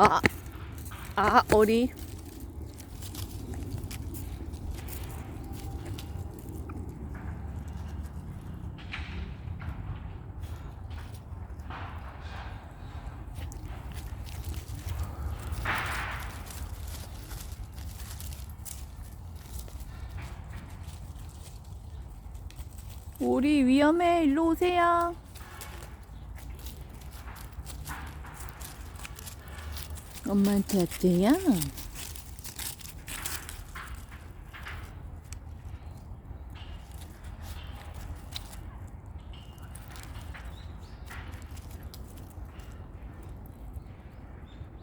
아, 아, 어리. 우리 위험해. 일로 오세요. 엄마한테 왔대요.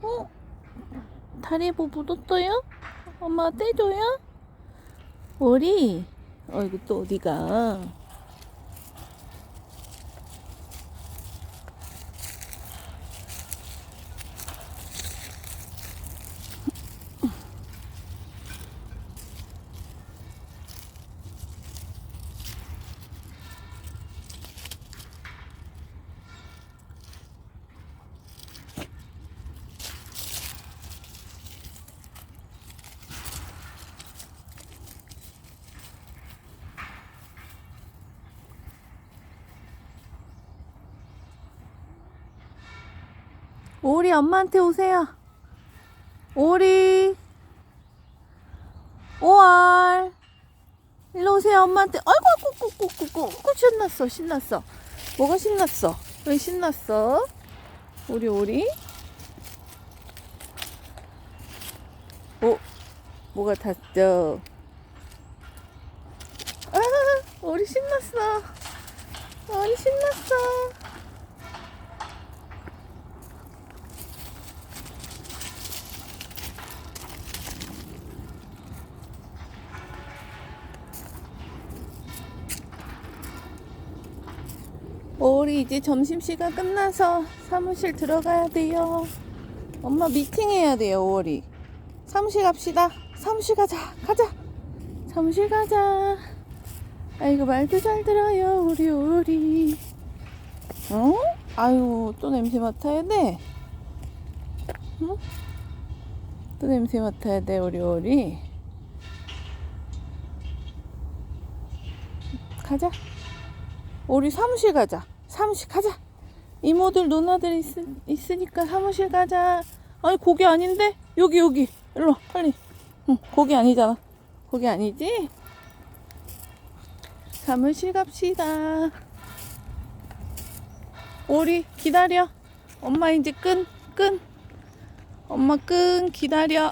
어? 다리에 뭐 묻었어요? 엄마 떼줘요? 오리? 어이구 또 어디가? 오리 엄마한테 오세요. 오리. 오알. 일로 오세요 엄마한테. 아이고 꾸꾸꾸꾸꾸 신났어 신났어. 뭐가 신났어? 왜 신났어? 우리 오리. 오 뭐가 탔죠? 아 오리 신났어. 오리 신났어. 우리 이제 점심시간 끝나서 사무실 들어가야 돼요. 엄마 미팅해야 돼요, 5월이. 사무실 갑시다. 사무실 가자. 가자. 사무실 가자. 아이고, 말도 잘 들어요, 우리 오리. 어? 아유, 또 냄새 맡아야 돼. 응? 또 냄새 맡아야 돼, 우리 오리. 가자. 우리 사무실 가자. 사무실 가자. 이모들 누나들 있, 있으니까 사무실 가자. 아니 거기 아닌데? 여기 여기. 일로 와, 빨리. 응, 거기 아니잖아. 거기 아니지? 사무실 갑시다. 우리 기다려. 엄마 이제 끈, 끈. 엄마 끈 기다려.